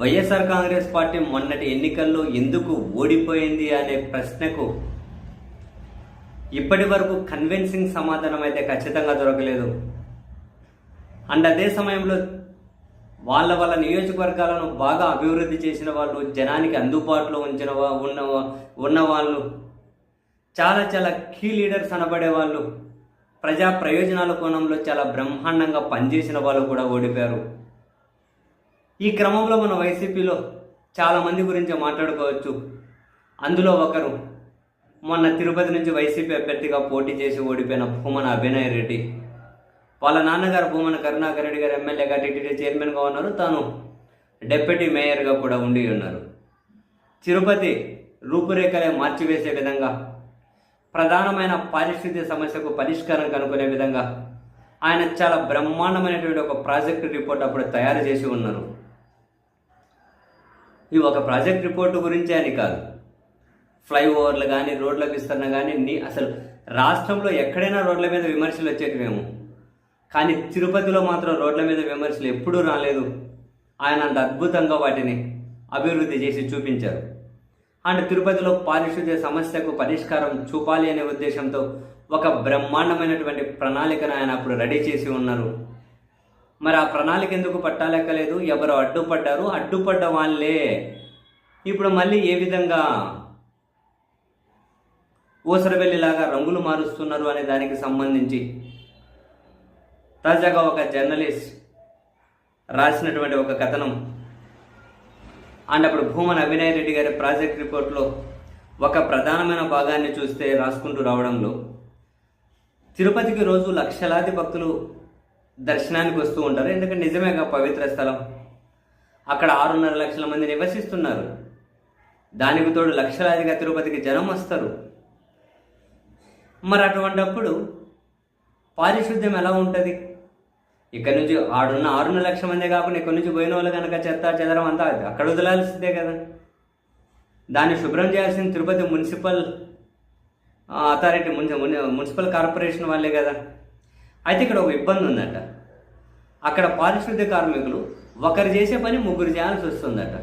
YSR Congress party మొన్నటి ఎన్నికల్లో ఎందుకు ఓడిపోయింది అనే ప్రశ్నకు ఇప్పటి వరకు కన్విన్సింగ్ సమాధానం అయితే ఖచ్చితంగా దొరకలేదు. అండ్ అదే సమయంలో వాళ్ళ వాళ్ళ నియోజకవర్గాలను బాగా అభివృద్ధి చేసిన వాళ్ళు జనానికి అందుబాటులో ఉంచిన ఉన్న ఉన్న వాళ్ళు చాలా చాలా కీ లీడర్స్ అనబడే వాళ్ళు ప్రజా ప్రయోజనాల కోణంలో చాలా బ్రహ్మాండంగా పనిచేసిన వాళ్ళు కూడా ఓడిపోయారు. ఈ క్రమంలో మన వైసీపీలో చాలామంది గురించి మాట్లాడుకోవచ్చు. అందులో ఒకరు మొన్న తిరుపతి నుంచి వైసీపీ అభ్యర్థిగా పోటీ చేసి ఓడిపోయిన భూమన అభినయ్ రెడ్డి. వాళ్ళ నాన్నగారు భూమన కరుణాకర్ రెడ్డి గారు ఎమ్మెల్యేగా టీటీడీ చైర్మన్గా ఉన్నారు. తాను డెప్యూటీ మేయర్గా కూడా ఉండి ఉన్నారు. తిరుపతి రూపురేఖలే మార్చివేసే విధంగా ప్రధానమైన పారిశుద్ధ్య సమస్యకు పరిష్కారం కనుక్కునే విధంగా ఆయన చాలా బ్రహ్మాండమైనటువంటి ఒక ప్రాజెక్ట్ రిపోర్ట్ అప్పుడు తయారు చేసి ఉన్నారు. ఇవి ఒక ప్రాజెక్ట్ రిపోర్టు గురించే అని కాదు. ఫ్లైఓవర్లు కానీ రోడ్ల విస్తరణ కానీ నీ అసలు రాష్ట్రంలో ఎక్కడైనా రోడ్ల మీద విమర్శలు వచ్చేవి మేము కానీ తిరుపతిలో మాత్రం రోడ్ల మీద విమర్శలు ఎప్పుడూ రాలేదు. ఆయన అంత అద్భుతంగా వాటిని అభివృద్ధి చేసి చూపించారు. అండ్ తిరుపతిలో పారిశుద్ధ్య సమస్యకు పరిష్కారం చూపాలి అనే ఉద్దేశంతో ఒక బ్రహ్మాండమైనటువంటి ప్రణాళికను ఆయన అప్పుడు రెడీ చేసి ఉన్నారు. మరి ఆ ప్రణాళిక ఎందుకు పట్టాలెక్కలేదు? ఎవరు అడ్డుపడ్డారు? అడ్డుపడ్డ వాళ్ళే ఇప్పుడు మళ్ళీ ఏ విధంగా ఊసరవెల్లిలాగా రంగులు మారుస్తున్నారు అనే దానికి సంబంధించి తాజాగా ఒక జర్నలిస్ట్ రాసినటువంటి ఒక కథనం. అండ్ అప్పుడు భూమన్ అభినయ్ రెడ్డి గారి ప్రాజెక్ట్ రిపోర్ట్లో ఒక ప్రధానమైన భాగాన్ని చూస్తే రాసుకుంటూ రావడంలో తిరుపతికి రోజు లక్షలాది భక్తులు దర్శనానికి వస్తూ ఉంటారు. ఎందుకంటే నిజమే పవిత్ర స్థలం? అక్కడ ఆరున్నర లక్షల మంది నివసిస్తున్నారు. దానికి తోడు లక్షలాదిగా తిరుపతికి జనం వస్తారు. మరి అటువంటప్పుడు పారిశుద్ధ్యం ఎలా ఉంటుంది? ఇక్కడ నుంచి ఆడున్న ఆరున్నర లక్షల మందే కాకుండా ఇక్కడ నుంచి పోయిన వాళ్ళు కనుక చెత్త చెదరం అంతా అక్కడ వదలాల్సిందే కదా. దాన్ని శుభ్రం చేయాల్సిన Tirupati municipal authority municipal corporation వాళ్ళే కదా. అయితే ఇక్కడ ఒక ఇబ్బంది ఉందట. అక్కడ పారిశుద్ధ్య కార్మికులు ఒకరు చేసే పని ముగ్గురు చేయాల్సి వస్తుందట.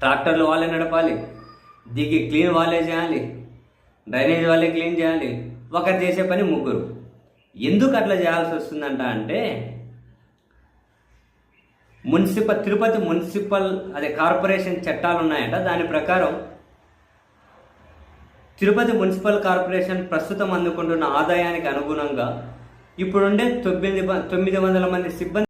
ట్రాక్టర్లు వాళ్ళే నడపాలి దిగి క్లీన్ వాళ్ళే చేయాలి డ్రైనేజ్ వాళ్ళే క్లీన్ చేయాలి ఒకరు చేసే పని ముగ్గురు. ఎందుకు అట్లా చేయాల్సి వస్తుందంట అంటే మున్సిపల్ తిరుపతి మున్సిపల్ అదే కార్పొరేషన్ చట్టాలు ఉన్నాయంట. దాని ప్రకారం తిరుపతి మున్సిపల్ కార్పొరేషన్ ప్రస్తుతం అందుకుంటున్న ఆదాయానికి అనుగుణంగా ఇప్పుడుండే తొమ్మిది తొమ్మిది వందల మంది సిబ్బంది